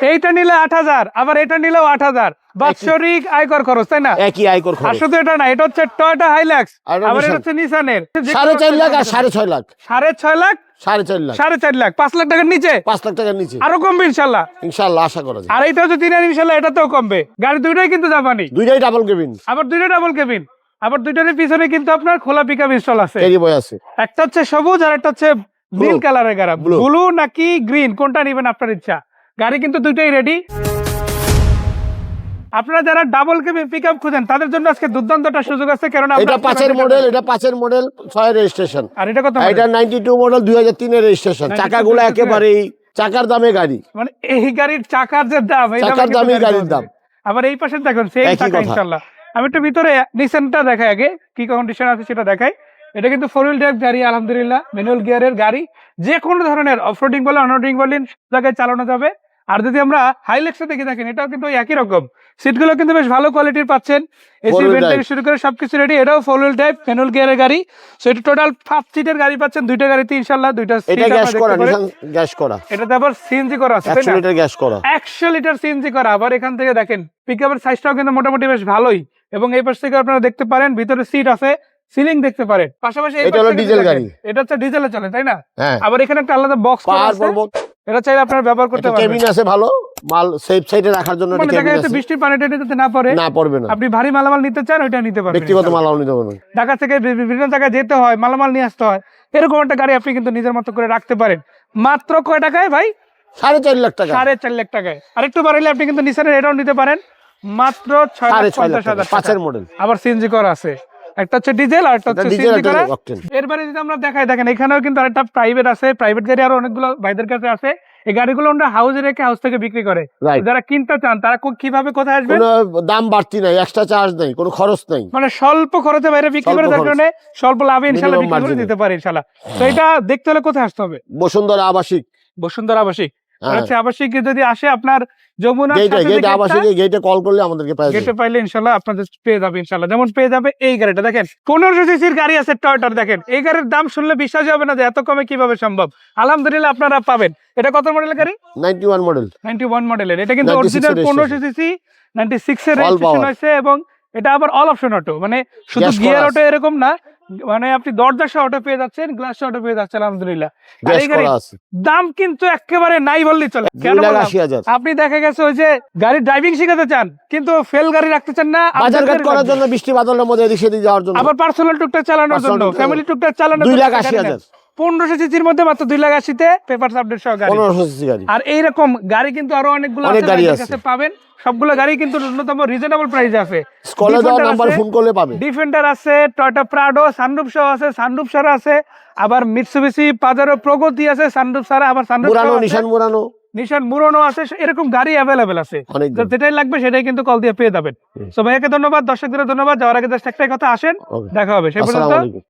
এইটা নিলে আট হাজার আবার এটা নিলেও আট হাজার। বাৎসরিক আয়কর খরচ তাই না? একই আয়কর খরচ। শুধু এটা না এটা হচ্ছে টয়টা হাইল্যাক্স আর আবার এটা হচ্ছে নিসানের সাড়ে চার লাখ আর সাড়ে ছয় লাখ। সাড়ে ছয় লাখ? সাড়ে চার লাখ। সাড়ে চার লাখ পাঁচ লাখ টাকার নিচে? পাঁচ লাখ টাকার নিচে। আরও কমবে ইনশাল্লাহ। ইনশাল্লাহ আশা করা যায়। আর এইটা হচ্ছে তিন ইনশাল্লাহ এটাতেও কমবে। গাড়ি দুইটাই কিন্তু জাপানি। দুইটাই ডাবল কেবিন আবার ডাবল কেবিন আবার পিছনে কিন্তু আপনার খোলা পিক আপ ইনস্টল আছে আছে। একটা হচ্ছে সবুজ আর একটা হচ্ছে নীল. কালারের গাড়ি. ব্লু নাকি গ্রিন কোনটা নেবেন আপনার ইচ্ছা? গাড়ি কিন্তু দুইটাই রেডি আপনারা যারা ডাবল কেবিন পিক আপ খুঁজেন তাদের জন্য আজকে দুর্দান্ত একটা সুযোগ আছে কারণ আমরা এটা পাঁচের মডেল এটা পাঁচের মডেল ছয় রেজিস্ট্রেশন আর এটা কত এটা নাইনটি টু মডেল দুই হাজার তিনের রেজিস্ট্রেশন চাকাগুলো একেবারেই চাকার দামে গাড়ি। মানে এই গাড়ির চাকার যে দাম এই দামে চাকার দামই গাড়ির দাম। আবার এই পাশে দেখুন সেই চাকা কথা। ইনশাল্লাহ আমি একটু ভিতরে নিসেনটা দেখাই আগে কি কন্ডিশন আছে সেটা দেখাই। এটা কিন্তু ফোর হুইল ড্রাইভ গাড়ি আলহামদুলিল্লাহ। ম্যানুয়াল গিয়ারের গাড়ি। যে কোনো ধরনের অফরোডিং বলে অনরোডিং বলেন জায়গায় চালানো যাবে। আর যদি আমরা হাইলেক্সে দেখে দেখেন এটাও কিন্তু একই রকম। সিটগুলো কিন্তু বেশ ভালো কোয়ালিটির পাচ্ছেন। এসি থেকে শুরু করে সবকিছু রেডি এটাও ফোর হুইল ড্রাইভ ম্যানুয়াল গিয়ারের গাড়ি। সো এটা টোটাল পাঁচ সিটের গাড়ি পাচ্ছেন দুইটা গাড়িতে ইনশাল্লাহ দুইটা সিট এটা গ্যাস করা গ্যাস করা। এটাতে আবার সিএনজি করা আছে তাই একশো না? লিটার গ্যাস করা। একশো লিটার সিএনজি করা। আবার এখান থেকে দেখেন পিকআপের সাইজটাও কিন্তু মোটামুটি বেশ ভালোই। এবং এই পাশ থেকে আপনারা দেখতে পারেন ভিতরে সিট আছে সিলিং দেখতে পারেন। পাশাপাশি এটা হলো ডিজেল গাড়ি। এটা হচ্ছে ডিজেলে চলে তাই না? হ্যাঁ। আবার এখানে একটা আলাদা বক্স পাহাড় পর্বত। এটা চাইলে আপনারা ব্যবহার করতে একটা পারবেন। কেবিন আছে ভালো মাল সেফ সাইডে রাখার জন্য একটা মানে কেবিন আছে। বৃষ্টির পানি টানি যাতে না পড়ে না পড়বে না। আপনি ভারী মালামাল নিতে চান ওইটা নিতে পারবেন। ব্যক্তিগত মাল নিতে পারবে না ঢাকা থেকে বিভিন্ন জায়গায় যেতে হয় মালামাল নিয়ে আসতে হয় এরকম একটা গাড়ি আপনি কিন্তু নিজের মতো করে রাখতে পারেন। মাত্র কয় টাকায় ভাই? সাড়ে চার লাখ টাকা। সাড়ে চার লাখ টাকায়। আরেকটু বাড়াইলে আপনি কিন্তু নিসানের এটাও নিতে পারেন মাত্র ছয় লাখ পঞ্চাশ হাজার পাঁচের মডেল আবার সিএনজি করা আছে। একটা হচ্ছে ডিজেল আর একটা হচ্ছে সিএনজি করা। এরপরে যদি আমরা দেখাই দেখেন এখানেও কিন্তু আরেকটা প্রাইভেট আছে প্রাইভেট গাড়ি আরও অনেকগুলো ভাইদের কাছে আছে। এই গাড়িগুলো আমরা হাউসে রেখে হাউস থেকে বিক্রি করে। যারা কিনতে চান তারা কো- কীভাবে কোথায় আসবে কোনো দাম বাড়তি নাই এক্সট্রা চার্জ নাই কোনো খরচ নাই। মানে স্বল্প খরচে বাইরে বিক্রি করে খরচ। কারণে স্বল্প লাভে Minimum বিক্রি করে দিতে পারে ইনশাল্লাহ। তো এটা দেখতে হলে কোথায় আসতে হবে? বসুন্ধরা আবাসিক। বসুন্ধরা আবাসিক। হচ্ছে আবাসিক যদি আসে আপনার যমুনা গেটে গেটে আবাসিক গেটে কল করলে আমাদেরকে গেটে পাইলে ইনশাল্লাহ আপনাদের পেয়ে যাবে ইনশাল্লাহ। যেমন পেয়ে যাবে এই গাড়িটা দেখেন পনেরোশো সিসির গাড়ি আছে টয়টার দেখেন। এই গাড়ির দাম শুনলে বিশ্বাস হবে না যে এত কমে কীভাবে সম্ভব। আলহামদুলিল্লাহ আপনারা পাবেন। এটা কত মডেলের গাড়ি? Ninety one model ninety one মডেলের এটা কিন্তু 96 অরিজিনাল এর পনেরোশো সিসি নাইনটি সিক্স এর রেজিস্ট্রেশন. হয়েছে এবং এটা আবার অল অপশন অটো মানে শুধু গিয়ার অটো এরকম না মানে আপনি দরজা সহ অটো পেয়ে যাচ্ছেন গ্লাস অটো পেয়ে যাচ্ছেন আলহামদুলিল্লাহ। দাম কিন্তু একেবারে নাই বললেই চলে। কেন আপনি দেখা গেছে ওই যে গাড়ি ড্রাইভিং শিখাতে চান কিন্তু ফেল গাড়ি রাখতে চান না বাজার ঘাট করার জন্য বৃষ্টি বাদলের মধ্যে এদিক সেদিক যাওয়ার জন্য। আবার পার্সোনাল টুকটাক চালানোর জন্য ফ্যামিলি টুকটাক চালানোর দুই জন্য লাখ একটা আশি গাড়ি হাজার। নেন। পনেরোশো সিসির মধ্যে মাত্র দুই লাখ আশিতে পেপার আপডেট সহ গাড়ি। পনেরোশো সিসি গাড়ি। আর এইরকম গাড়ি কিন্তু আরও অনেকগুলো অনেক গাড়ি আছে। পাবেন। সবগুলো গাড়ি কিন্তু ন্যূনতম রিজনেবল প্রাইসে আছে। কলে দেওয়া Defender নাম্বার ফোন করলে পাবে। ডিফেন্ডার আছে টয়টা প্রাডো সানরুফ সহ আছে সানরুফ ছাড়া আছে আবার পাজারো প্রগতি আছে সানরুফ ছাড়া আবার সানরুফ মুরানো নিশান মুরানো নিশান মুরনো আছে এরকম গাড়ি অ্যাভেলেবেল আছে। তো যেটাই লাগবে সেটাই কিন্তু কল দিয়ে পেয়ে যাবেন। ভাইয়াকে ধন্যবাদ দর্শকদের ধন্যবাদ। যাওয়ার আগে জাস্ট একটাই কথা আসেন। দেখা হবে। সেই পর্যন্ত